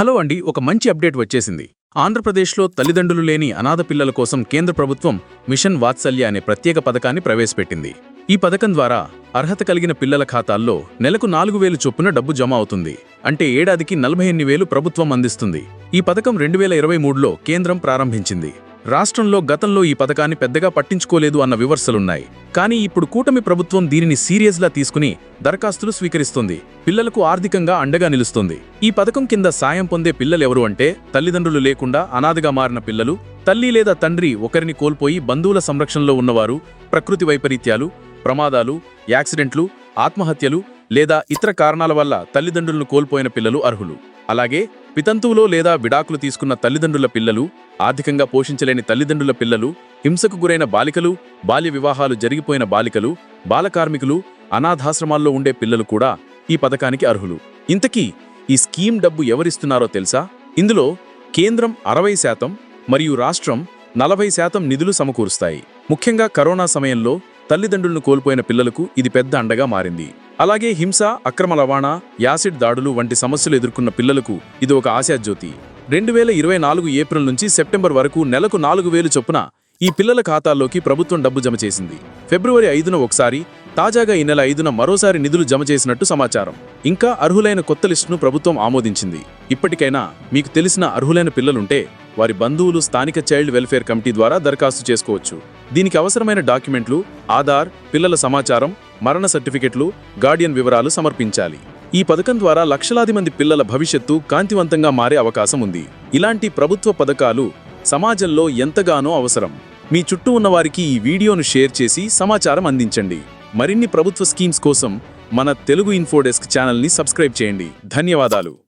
Hello అండి ఒక మంచి అప్డేట్ వచ్చేసింది. ఆంధ్రప్రదేశ్లో తల్లిదండ్రులు లేని అనాథ పిల్లల కోసం కేంద్ర ప్రభుత్వం మిషన్ వాత్సల్య అనే ప్రత్యేక పథకాన్ని ప్రవేశపెట్టింది. ఈ పథకం ద్వారా అర్హత కలిగిన పిల్లల ఖాతాల్లో నెలకు నాలుగు వేలు చొప్పున డబ్బు జమ అవుతుంది. అంటే ఏడాదికి నలభై ఎన్ని వేలు ప్రభుత్వం అందిస్తుంది. ఈ పథకం రెండు వేల ఇరవై మూడులో కేంద్రం ప్రారంభించింది. రాష్ట్రంలో గతంలో ఈ పథకాన్ని పెద్దగా పట్టించుకోలేదు అన్న విమర్శలున్నాయి. కానీ ఇప్పుడు కూటమి ప్రభుత్వం దీనిని సీరియస్గా తీసుకుని దరఖాస్తులు స్వీకరిస్తుంది. పిల్లలకు ఆర్థికంగా అండగా నిలుస్తుంది. ఈ పథకం కింద సాయం పొందే పిల్లలెవరు అంటే తల్లిదండ్రులు లేకుండా అనాథగా మారిన పిల్లలు తల్లి లేదా తండ్రి ఒకరిని కోల్పోయి బంధువుల సంరక్షణలో ఉన్నవారు ప్రకృతి వైపరీత్యాలు ప్రమాదాలు యాక్సిడెంట్లు ఆత్మహత్యలు లేదా ఇతర కారణాల వల్ల తల్లిదండ్రులను కోల్పోయిన పిల్లలు అర్హులు. అలాగే వితంతువులో లేదా విడాకులు తీసుకున్న తల్లిదండ్రుల పిల్లలు ఆర్థికంగా పోషించలేని తల్లిదండ్రుల పిల్లలు హింసకు గురైన బాలికలు బాల్య వివాహాలు జరిగిపోయిన బాలికలు బాలకార్మికులు అనాథాశ్రమాల్లో ఉండే పిల్లలు కూడా ఈ పథకానికి అర్హులు. ఇంతకీ ఈ స్కీమ్ డబ్బు ఎవరిస్తున్నారో తెలుసా? ఇందులో కేంద్రం అరవై శాతం మరియు రాష్ట్రం నలభై శాతం నిధులు సమకూరుస్తాయి. ముఖ్యంగా కరోనా సమయంలో తల్లిదండ్రులను కోల్పోయిన పిల్లలకు ఇది పెద్ద అండగా మారింది. అలాగే హింస అక్రమ రవాణా యాసిడ్ దాడులు వంటి సమస్యలు ఎదుర్కొన్న పిల్లలకు ఇది ఒక ఆశాజ్యోతి. రెండు వేల ఇరవై నాలుగు ఏప్రిల్ నుంచి సెప్టెంబర్ వరకు నెలకు నాలుగు వేలు చొప్పున ఈ పిల్లల ఖాతాల్లోకి ప్రభుత్వం డబ్బు జమ చేసింది. ఫిబ్రవరి ఐదున ఒకసారి తాజాగా ఈ నెల ఐదున మరోసారి నిధులు జమ చేసినట్టు సమాచారం. ఇంకా అర్హులైన కొత్త లిస్టును ప్రభుత్వం ఆమోదించింది. ఇప్పటికైనా మీకు తెలిసిన అర్హులైన పిల్లలుంటే వారి బంధువులు స్థానిక చైల్డ్ వెల్ఫేర్ కమిటీ ద్వారా దరఖాస్తు చేసుకోవచ్చు. దీనికి అవసరమైన డాక్యుమెంట్లు ఆధార్ పిల్లల సమాచారం మరణ సర్టిఫికెట్లు గార్డియన్ వివరాలు సమర్పించాలి. ఈ పథకం ద్వారా లక్షలాది మంది పిల్లల భవిష్యత్తు కాంతివంతంగా మారే అవకాశం ఉంది. ఇలాంటి ప్రభుత్వ పథకాలు సమాజంలో ఎంతగానో అవసరం. మీ చుట్టూ ఉన్నవారికి ఈ వీడియోను షేర్ చేసి సమాచారం అందించండి. మరిన్ని ప్రభుత్వ స్కీమ్స్ కోసం మన తెలుగు ఇన్ఫోడెస్క్ ఛానల్ని సబ్స్క్రైబ్ చేయండి. ధన్యవాదాలు.